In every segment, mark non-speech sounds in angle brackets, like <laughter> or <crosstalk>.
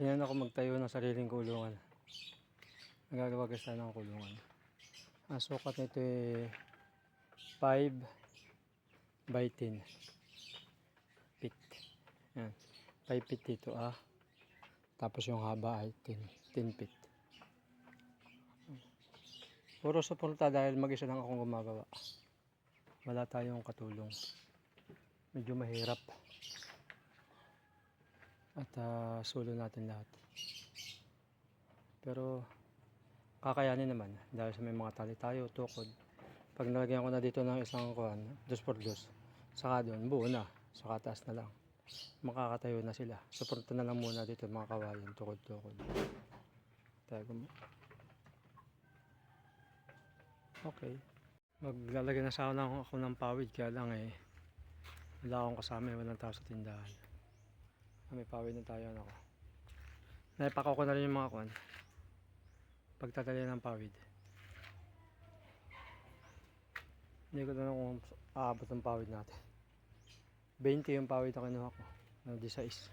Ganyan ako magtayo ng sariling kulungan. Nagagawa kasi ng kulungan. Ang sukat nito ay 5 by 10 feet. Yan. 5 feet dito ah. Tapos yung haba ay 10, 10 feet. Puro suporta dahil mag-isa lang akong gumagawa. Wala tayong katulong. Medyo mahirap. At ah, sulo natin lahat. Pero kakayanin naman dahil sa may mga tali tayo, tukod. Pag nalagyan ko na dito ng isang kuhan, dos por dos, saka doon, buo na. Saka taas na lang. Makakatayo na sila. Suporta na lang muna dito mga kawayan, tukod-tukod. Tago mo. Okay. Maglalagay na sana ako ako ng pawid kaya lang eh. Wala akong kasama, eh, walang tao sa tindahan. May pawid na tayo ano ko. Naipakaw ko na rin yung mga kuhan. Pagtatali ng pawid. Hindi ko na kung aabot ng pawid natin. 20 yung pawid na kinuha ko. Ano, di sa is.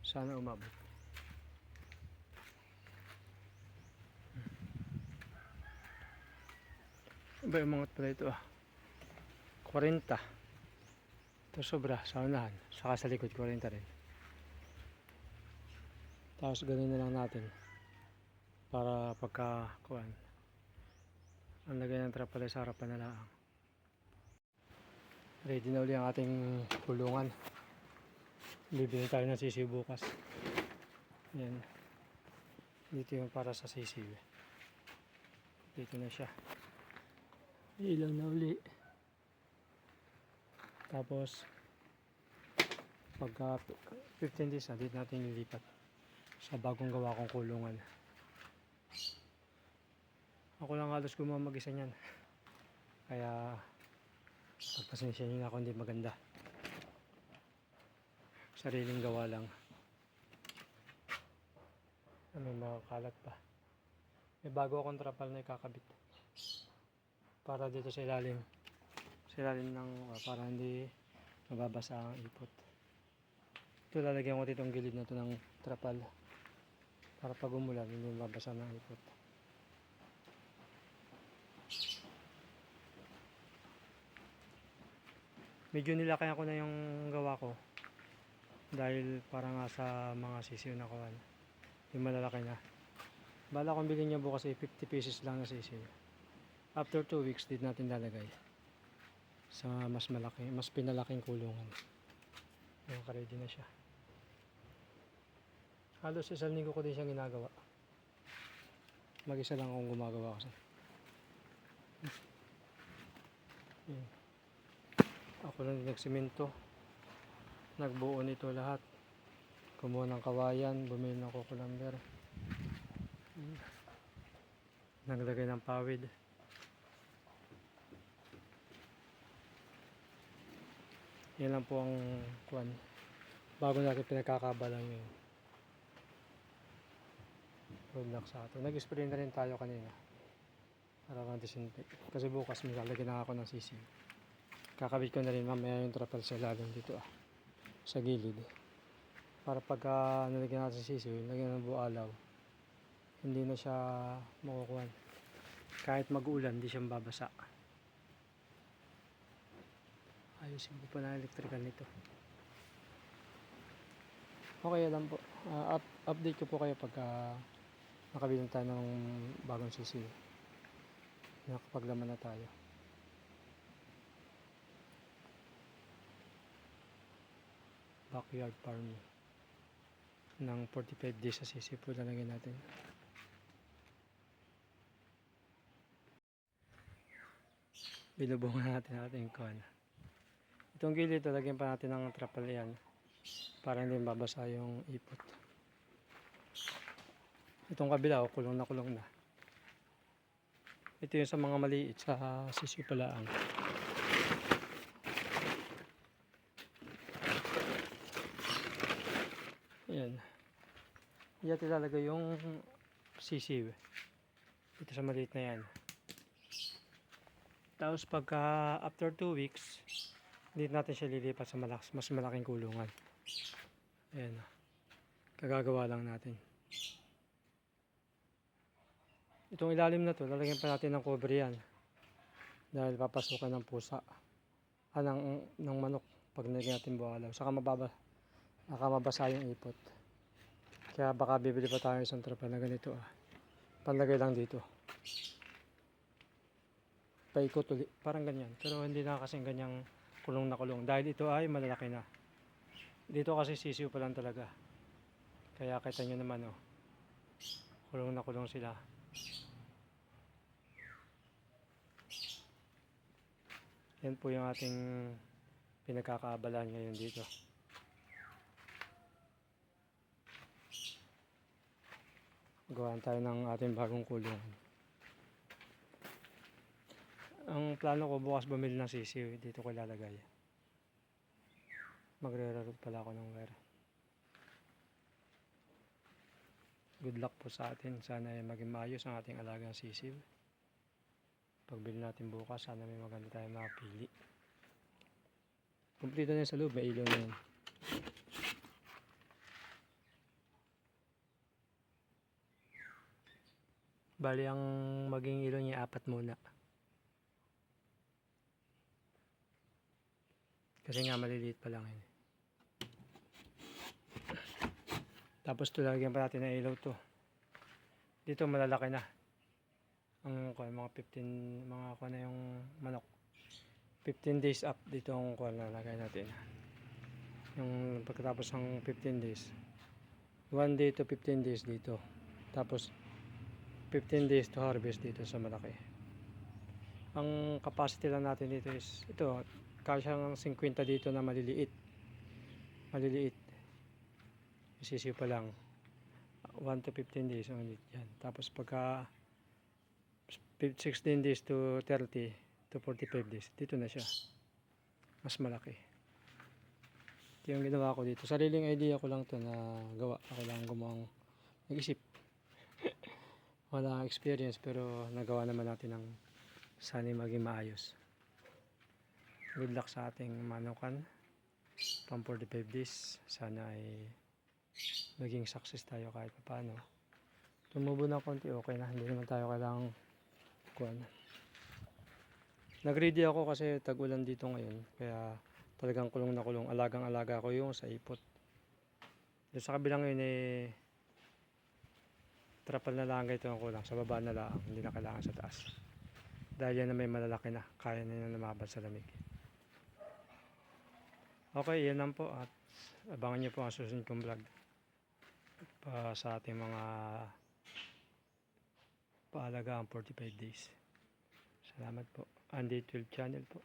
Sana umabot. Iba yung mga pala ito ah. 40. Ito sobra sa unahan. Saka sa likod 40 rin. Tapos ganun na lang natin. Para pagka kuan. Ang lagay ng trapal sa harapan na lang. Ready na uli ang ating kulungan. Bibili tayo ng sisiw bukas. Yan. Dito yung para sa sisiw. Dito na siya. Ilang na uli. Tapos, pagka 15 days na, natin lilipat sa bagong gawa kong kulungan. Ako lang halos gumawa mag-isa niyan. Kaya, pagpasensya niyo na ako hindi maganda. Sariling gawa lang. Ah, May mga kalat pa. May bago akong trapal na ikakabit para dito sa ilalim ilalim ng uh, para hindi mababasa ang ipot. Ito lalagyan ko ditong gilid na to ng trapal para pag umulan hindi mababasa ng ipot. Medyo nilakayan ko na yung gawa ko dahil para nga sa mga sisiw na kawan. Yung malalaki na. Bala kong bilhin niya bukas ay 50 pesos lang na sisiw after 2 weeks din natin lalagay sa mas malaki mas pinalaking kulungan. Nakaready na siya. Halos isang linggo ko din siyang ginagawa. Mag isa lang akong gumagawa kasi. Yan. ako lang nagsimento. Nagbuo nito lahat. Kumuha ng kawayan bumili ng kukulamber. Naglagay ng pawid yan lang po ang kuan bago natin pinagkakabalang yung road lock sa ato nag-spray na rin tayo kanina. Para ma-disinfect kasi bukas may lalagyan na ako ng sisig. Kakabit ko na rin mamaya yung trapal sa lalim dito ah. Sa gilid. Para pagka nalagyan natin sisig lagyan ng bualaw hindi na siya makukuhan kahit mag-ulan hindi siya mababasa ayusin ko pa na electrical nito. Okay lang po. Ah, up, update ko po kayo pagka nakabili na tayo ng bagong sisi nakapaglaman na tayo. Backyard farming ng 45 days sa sisi po lalagyan natin. Binubunga natin natin kuhan itong gilid talagyan pa natin ng trapal yan para hindi mabasa yung ipot. Itong kabila oh, kulong na kulong na. Ito yung sa mga maliit sa sisi palaan yan yan ilalagay yung sisiw. Ito sa maliit na yan. Tapos pagka after 2 weeks dito natin siya lilipat sa malakas, mas malaking kulungan ayan Kagagawa lang natin. Itong ilalim na to, lalagyan pa natin ng cover yan. Dahil papasukan ng pusa. Ah, ng, ng manok pag nilagyan natin buwalaw. Saka mababa, baka mabasa yung ipot. Kaya baka bibili pa tayo ng isang trapal na ganito ah. Panlagay lang dito. Paikot ulit. Parang ganyan. Pero hindi na kasing ganyang kulong na kulong. Dahil ito ay malalaki na. Dito kasi sisiw pa lang talaga. Kaya kita nyo naman oh. Kulong na kulong sila. Yan po yung ating pinagkakaabalan ngayon dito. Gawan tayo ng ating bagong kulungan. Ang plano ko bukas bumili ng sisiw. Dito ko ilalagay. Magre-root pala ako ng wire. Good luck po sa atin. Sana ay maging maayos ang ating alagang sisiw. Pagbili natin bukas, sana may maganda tayong mapili. Kumplito na sa loob. May ilaw na yun. Bali, ang maging ilaw niya apat muna. Kasi nga maliliit pa lang yun. Tapos tulagyan pa natin ng ilaw to. Dito malalaki na. Ang kuwan, mga 15, mga kuwan na yung manok. 15 days up dito ang kuwan na lagay natin. Yung pagkatapos ng 15 days. 1 day to 15 days dito. Tapos 15 days to harvest dito sa malaki. Ang capacity lang natin dito is ito, kasya ng 50 dito na maliliit. Maliliit. Isisiw pa lang. 1 to 15 days ang ulit yan. Tapos pagka 16 days to 30 to 45 days, dito na siya. Mas malaki. Ito yung ginawa ko dito. Sariling idea ko lang to na gawa. Ako lang gumawang nag-isip. <laughs> Wala experience pero nagawa naman natin ng sana maging maayos. Good luck sa ating manukan. Pang 45 days. Sana ay maging success tayo kahit pa paano. Tumubo na konti, okay na. Hindi naman tayo kailangang kuhan. Nag-ready ako kasi tag-ulan dito ngayon. Kaya talagang kulong na kulong. Alagang-alaga ko yung sa ipot. Doon sa kabilang yun eh trapal na lang ito ang kulang. Sa baba na lang. Hindi na kailangan sa taas. Dahil yan na may malalaki na. Kaya na yun lumabas sa lamig. Okay, yan lang po. At abangan nyo po ang susunod kong vlog. Pa sa ating mga paalagaan 45 days. Salamat po. Andy 12 channel po.